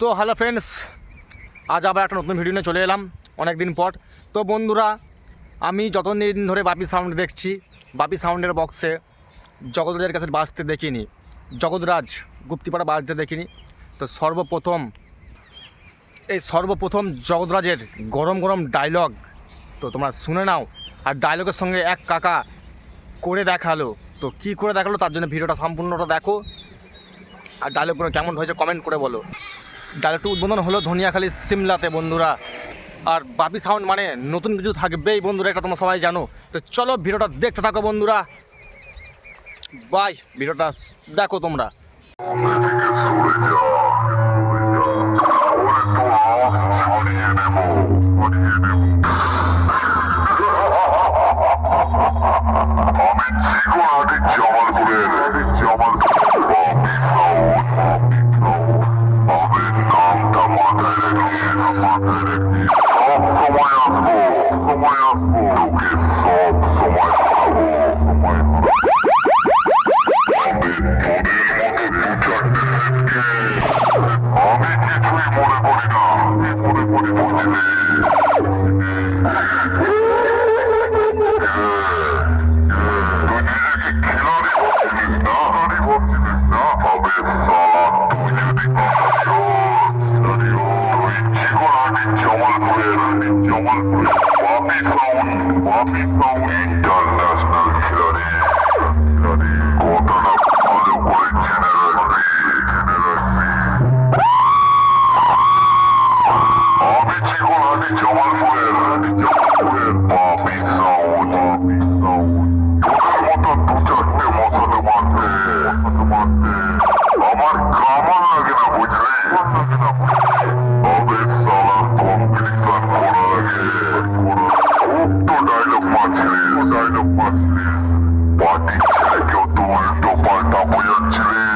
তো hello friends আজ আবার একটা নতুন ভিডিও নিয়ে চলে এলাম অনেক দিন পর। তো বন্ধুরা, আমি যতদিন ধরে বাপি সাউন্ড দেখছি, বাপি সাউন্ডের বক্সে জগতরাজের কাছে বাজতে দেখিনি, জগৎরাজ গুপ্তিপাড়া বাজতে দেখিনি। তো সর্বপ্রথম, এই সর্বপ্রথম জগৎরাজের গরম গরম ডায়লগ তো তোমরা শুনে নাও। আর ডায়লগের সঙ্গে এক কাকা করে দেখাল। তো কি করে দেখাল তার জন্য ভিডিওটা সম্পূর্ণটা দেখো। আর ডায়লগগুলো কেমন হয়েছে কমেন্ট করে বলো। ডালটু উদ্বোধন হলো ধনিয়াখালী সিমলাতে, বন্ধুরা। আর বাপি সাউন্ড মানে নতুন কিছু থাকবেই, বন্ধুরা, এটা তোমরা সবাই জানো। তো চলো ভিডিওটা দেখতে থাকো, বন্ধুরা। বাই, ভিডিওটা দেখো তোমরা। আমার কামান লাগে না, বুঝলি? তবে সালা কম্পিটিশন করার আগে উক্ত ডায়লগ মাছলি ডায়লগ মাছলি পার্টির ছেলেকেও তো উল্টো পাল্টা বোঝাচ্ছিলি।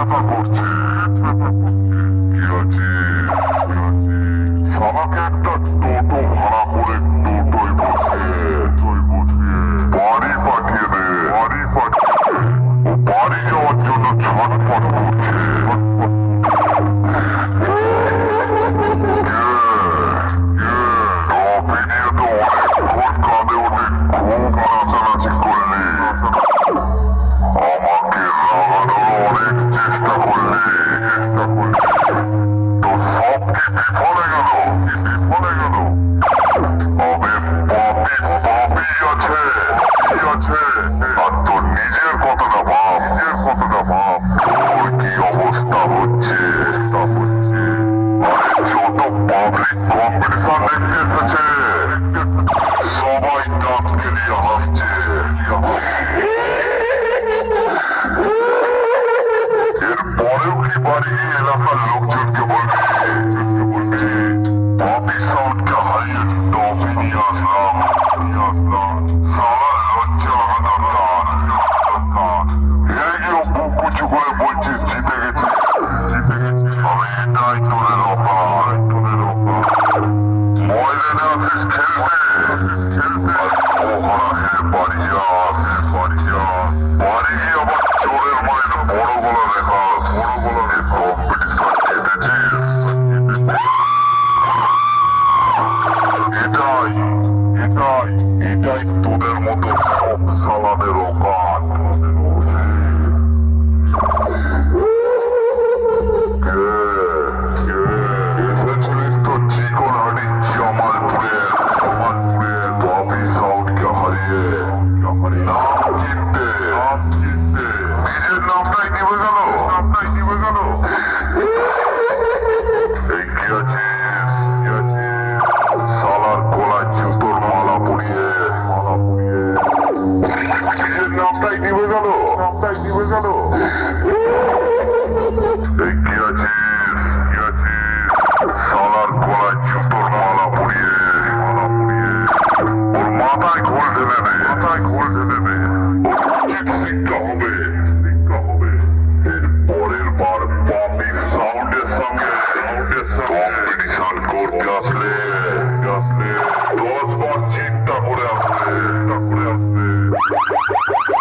Я тебе Está curarse, está curarse.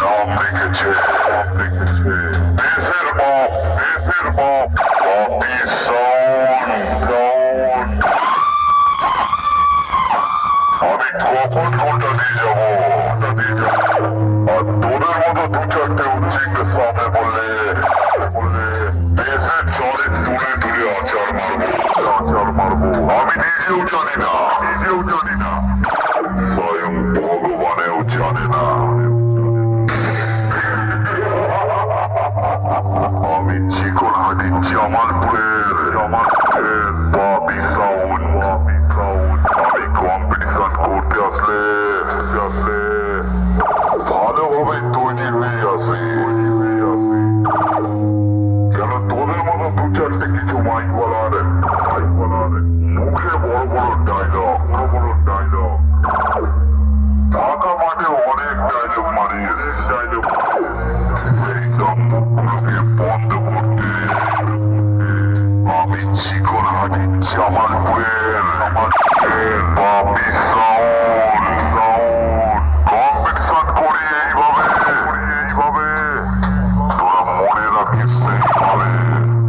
নাম রেখেছে দেশের আর তোদের মতো দু চারটে উচিংদের সামনে বললে বললে দেশের চরে তুলে তুলে আচার মারবো আচার মারবো। আমি জানি না, নিজেও জানি না। Jamal Queer, Jamal Queer. Tommy.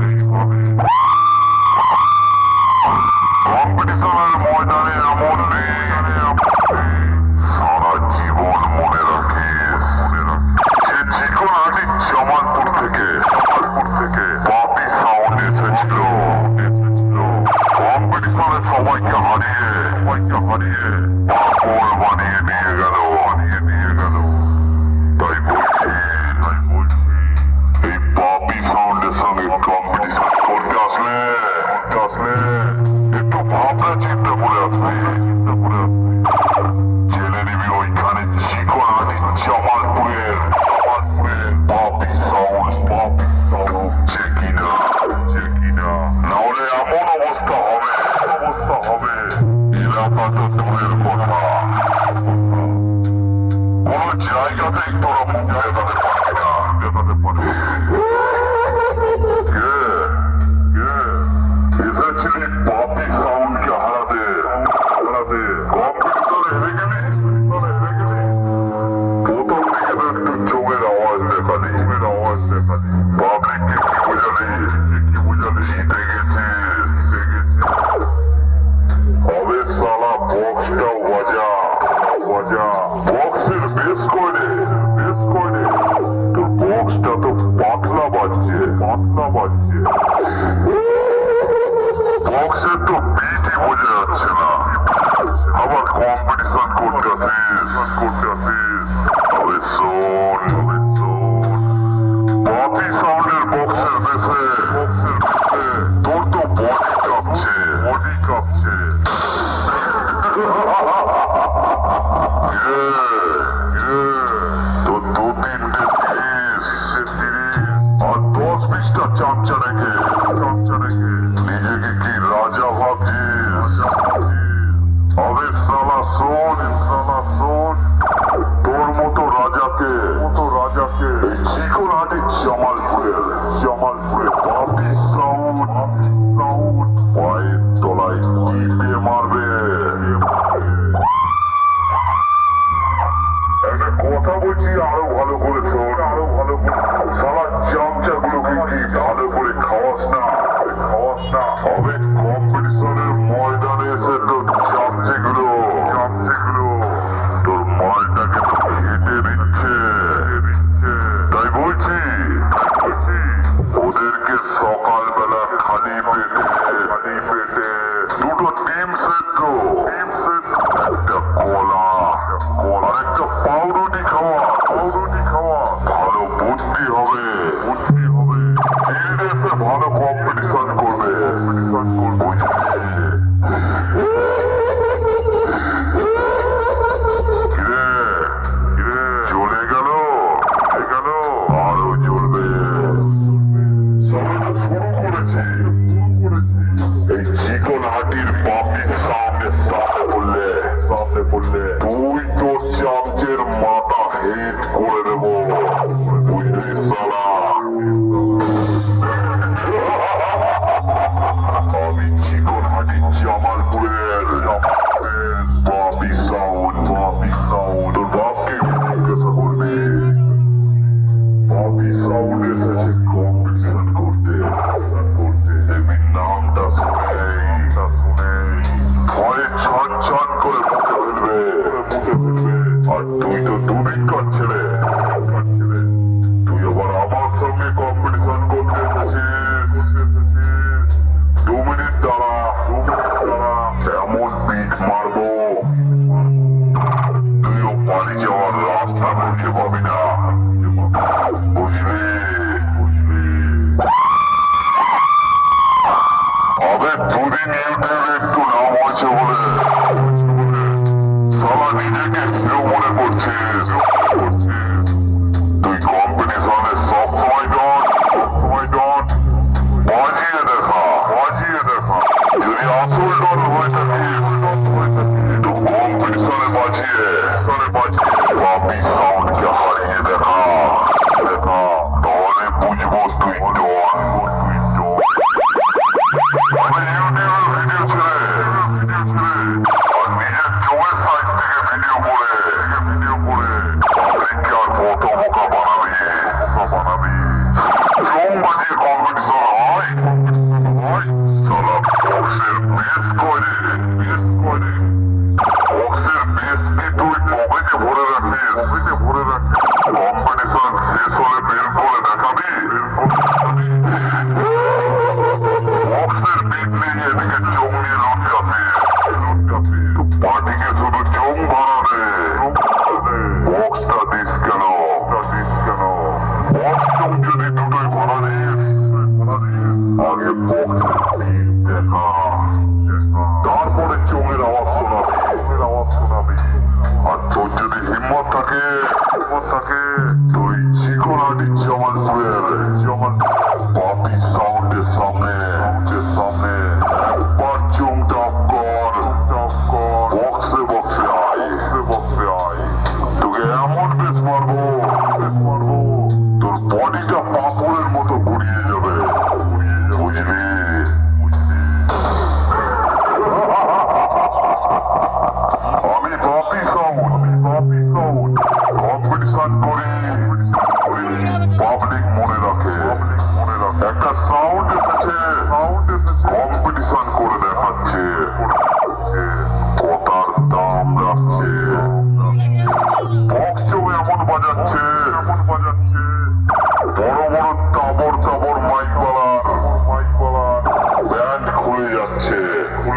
적절하게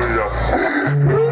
buraya.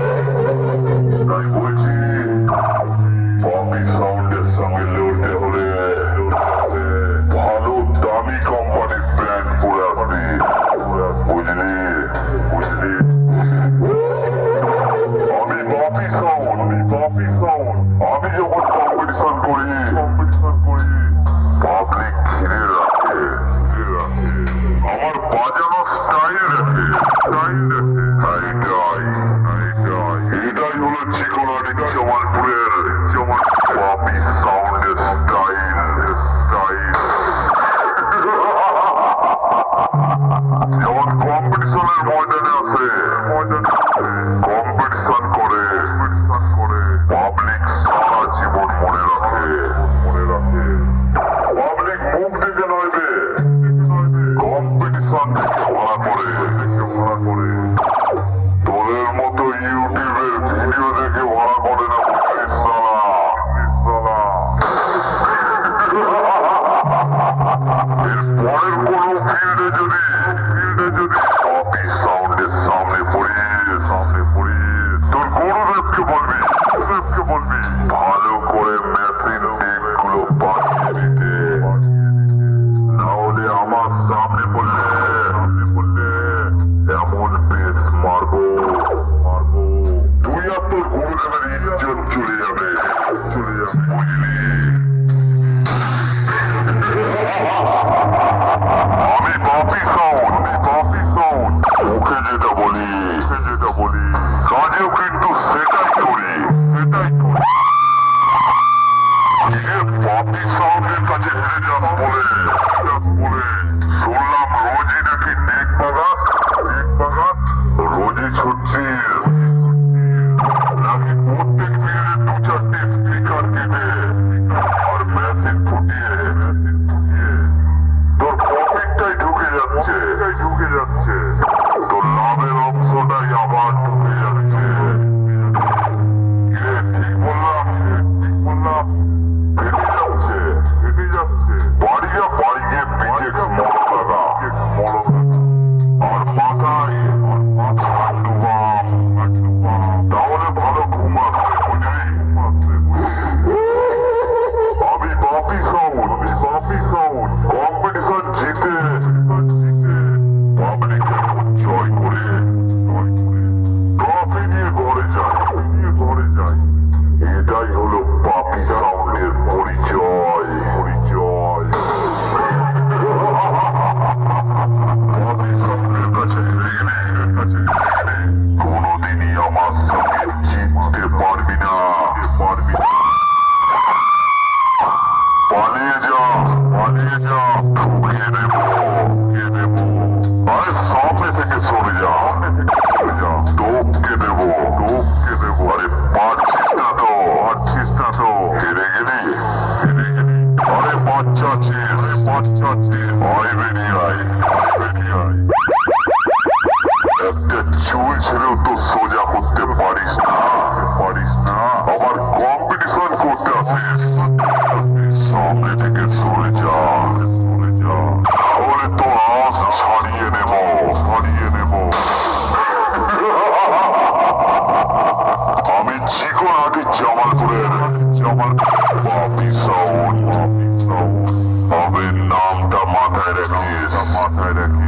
Operator.